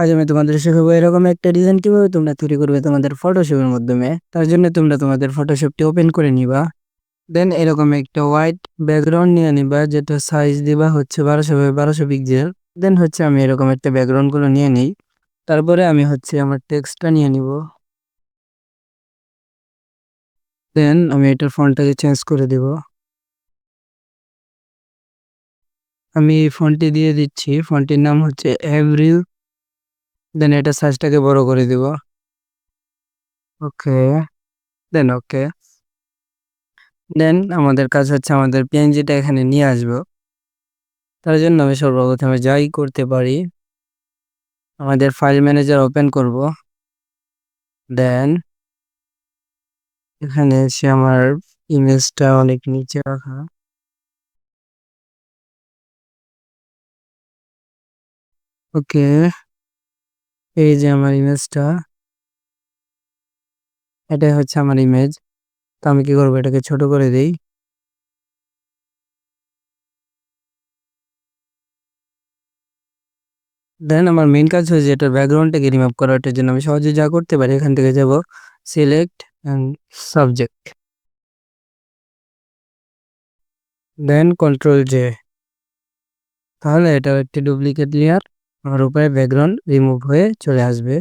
আজ আমি তোমাদের শেখাবো এরকম একটা ডিজাইন কীভাবে তোমরা তৈরি করবে তোমাদের ফটোশপের মাধ্যমে। তার জন্য তোমরা তোমাদের ফটোশপটি ওপেন করে নিবা। দেন এরকম একটা হোয়াইট ব্যাকগ্রাউন্ড নিয়ে নিবা, যেটা সাইজ দিবা হচ্ছে বারোশো বাই বারোশো পিক্সেল দেন হচ্ছে আমি এরকম একটা ব্যাকগ্রাউন্ডগুলো নিয়ে নিই। তারপরে আমি হচ্ছে আমার টেক্সটটা নিয়ে নিব। দেন আমি এটার ফোনটাকে চেঞ্জ করে দিব। আমি ফোনটি দিয়ে দিচ্ছি। ফোনটির নাম হচ্ছে এভরিল দেন এটা সাইজটাকে বড় করে দিব। ওকে দেন ওকে দেন আমাদের কাজ হচ্ছে আমাদের পিএনজিটা এখানে নিয়ে আসব। তার জন্য আমি সর্বপ্রথমে যাই করতে পারি, আমাদের ফাইল ম্যানেজার ওপেন করব। দেন এখানে এসে আমার ইমেজটা অনেক নিচে রাখা। ওকে এই যে আমার ইমেজটা এটাই হচ্ছে আমার ইমেজ তো আমি কি করব? এটাকে ছোট করে দিই। দেন আমার মেইন কাজ হয়েছে এটার ব্যাকগ্রাউন্ডটাকে রিমুভ করা এটার জন্য আমি সহজে যা করতে পারি, এখান থেকে যাব select and subject then control J তাহলে এটা একটি ডুপ্লিকেট লেয়ার আমার উপরে ব্যাকগ্রাউন্ড রিমুভ হয়ে চলে আসবে।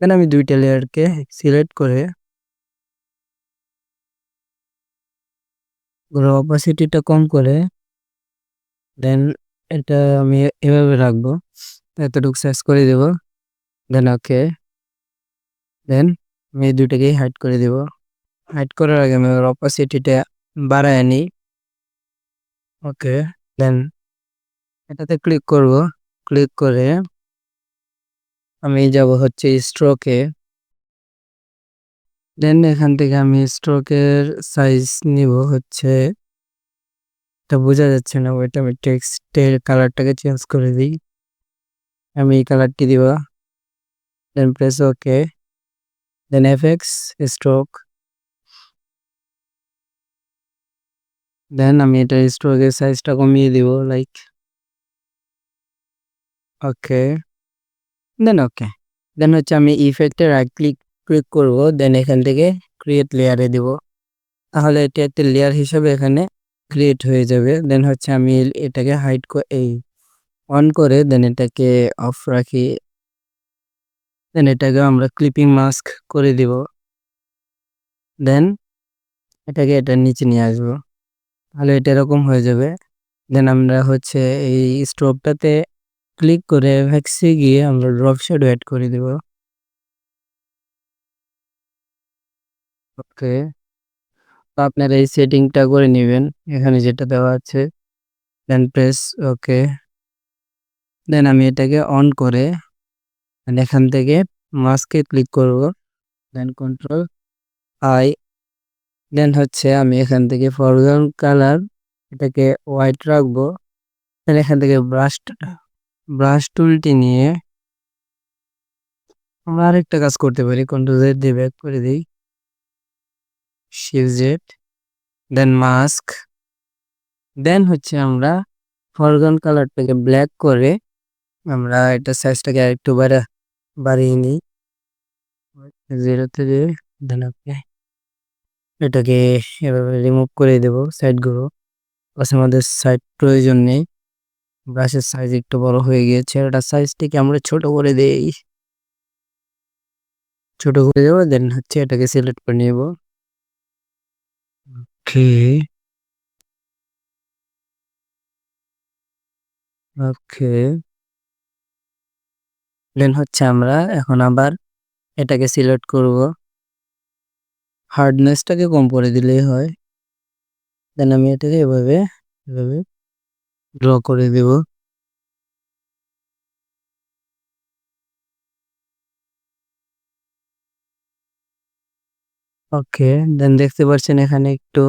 দেন আমি দুইটা লেয়ারকে সিলেক্ট করে অপাসিটিটা কম করে দেন এটা আমি এভাবে রাখব। এতটুকু সার্চ করে দেব দেন ওকে দেন আমি দুইটাকেই হাইড করে দেব। হাইড করার আগে আমি অপাসিটিটা বাড়ায় নিই। ওকে দেন এটাতে ক্লিক করব। ক্লিক করে আমি যাব হচ্ছে স্ট্রোকে দেন এখান থেকে আমি স্ট্রোকের সাইজ নিব হচ্ছে, এটা বোঝা যাচ্ছে না ওইটা আমি টেক্সটের কালারটাকে চেঞ্জ করে দিই। আমি এই কালারটি দিব then press okay then effects stroke then আমি এটা স্ট্রোকের সাইজটা কমিয়ে দিব লাইক ওকে দেন ওকে দেন হচ্ছে আমি ইফেক্টে রাইট ক্লিক ক্লিক করব দেন এখান থেকে ক্রিয়েট লেয়ারে দিব। তাহলে এটা একটা লেয়ার হিসেবে এখানে ক্রিয়েট হয়ে যাবে। দেন হচ্ছে আমি এটাকে হাইড এই অন করে দেন এটাকে অফ রাখি। দেন এটাকে আমরা ক্লিপিং মাস্ক করে দিব। দেন এটাকে এটার নিচে নিয়ে আসব। তাহলে এটা এরকম হয়ে যাবে। দেন আমরা হচ্ছে এই স্টোভটাতে ক্লিক করে ভ্যাক্সে গিয়ে আমরা ড্রপ শ্যাডো অ্যাড করে দেব। ওকে তো আপনারা এই সেটিংটা করে নেবেন। এখানে যেটা দেওয়া আছে দেন প্রেস ওকে দেন আমি এটাকে অন করে এখান থেকে মাস্কে ক্লিক করব। দেন কন্ট্রোল আই দেন হচ্ছে আমি এখান থেকে ফরগ্রাউন্ড কালার এটাকে হোয়াইট রাখব। দেন এখান থেকে ব্রাশ ব্রাশ টুলটি নিয়ে আমরা আরেকটা কাজ করতে পারি। কন্ট্রোল জেড দিয়ে ব্যাক করে দিই। Shift Z then mask then হচ্ছে আমরা ফরগ্রাউন্ড কালারটাকে ব্ল্যাক করে আমরা এটা সাইজটাকে আরেকটু বাড়া, বাড়িয়ে নিই। জিরোতে দিয়ে দেন এটাকে এভাবে রিমুভ করে দেব সাইডগুলো আমাদের সাইড প্রয়োজন নেই। ব্রাশের সাইজ একটু বড় হয়ে গিয়েছে এটা সাইজটিকে আমরা ছোট করে দেই। ছোট করে দেবো দেন হচ্ছে এটাকে সিলেক্ট করে নেব। ওকে ওকে দেন হচ্ছে আমরা এখন আবার এটাকে সিলেক্ট করব। হার্ডনেসটাকে কম করে দিলেই হয়। দেন আমি এটাকে এভাবে এভাবে ড্র করে দেব। ওকে, দেন দেখতে পাচ্ছেন এখানে একটু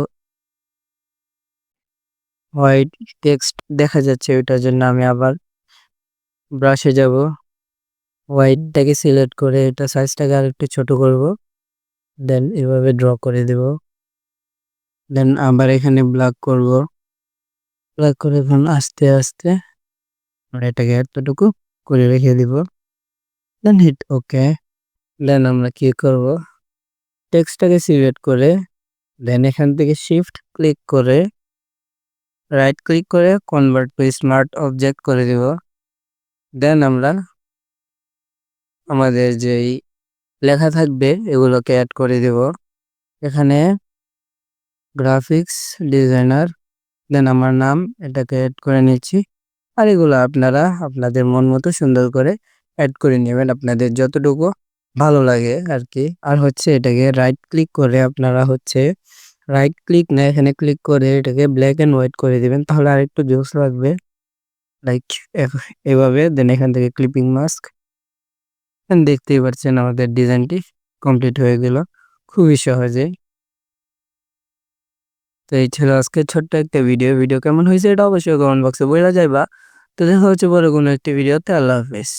হোয়াইট টেক্সট দেখা যাচ্ছে ওইটার জন্য আমি আবার ব্রাশে যাব। হোয়াইটটাকে সিলেক্ট করে এটা সাইজটাকে আর একটু ছোট করব। দেন এভাবে ড্র করে দেব। দেন আবার এখানে ব্ল্যাক করব। ব্ল্যাক করে এখন আস্তে আস্তে। এটাকে এতটুকু করে রেখে দিব। দেন হিট ওকে দেন আমরা কি করব? টেক্সটটাকে সিলেক্ট করে দেন এখান থেকে শিফট ক্লিক করে রাইট ক্লিক করে কনভার্ট টু স্মার্ট অবজেক্ট করে দিব। দেন আমরা আমাদের যেই লেখা থাকবে, এগুলোকে অ্যাড করে দেব। এখানে গ্রাফিক্স ডিজাইনার দেন আমার নাম, এটাকে অ্যাড করে নিচ্ছি। আর এগুলো আপনারা আপনাদের মন মতো সুন্দর করে অ্যাড করে নেবেন। আপনাদের যতটুকু ভালো লাগে আর কি আর হচ্ছে এটাকে রাইট ক্লিক করে আপনারা হচ্ছে রাইট ক্লিক না, এখানে ক্লিক করে এটাকে ব্ল্যাক অ্যান্ড হোয়াইট করে দিবেন। তাহলে আর একটু জোস লাগবে লাইক এভাবে, দেন এখান থেকে ক্লিপিং মাস্ক দেখতেই পাচ্ছেন আমাদের ডিজাইনটি কমপ্লিট হয়ে গেল। খুবই সহজে তো এই ছিল আজকে ছোট্ট একটা ভিডিও ভিডিও কেমন হয়েছে এটা অবশ্যই কমেন্ট বক্সে বলে যাইবা। তো দেখা হচ্ছে পরে কোনো একটি ভিডিওতে আল্লাহ হাফেজ।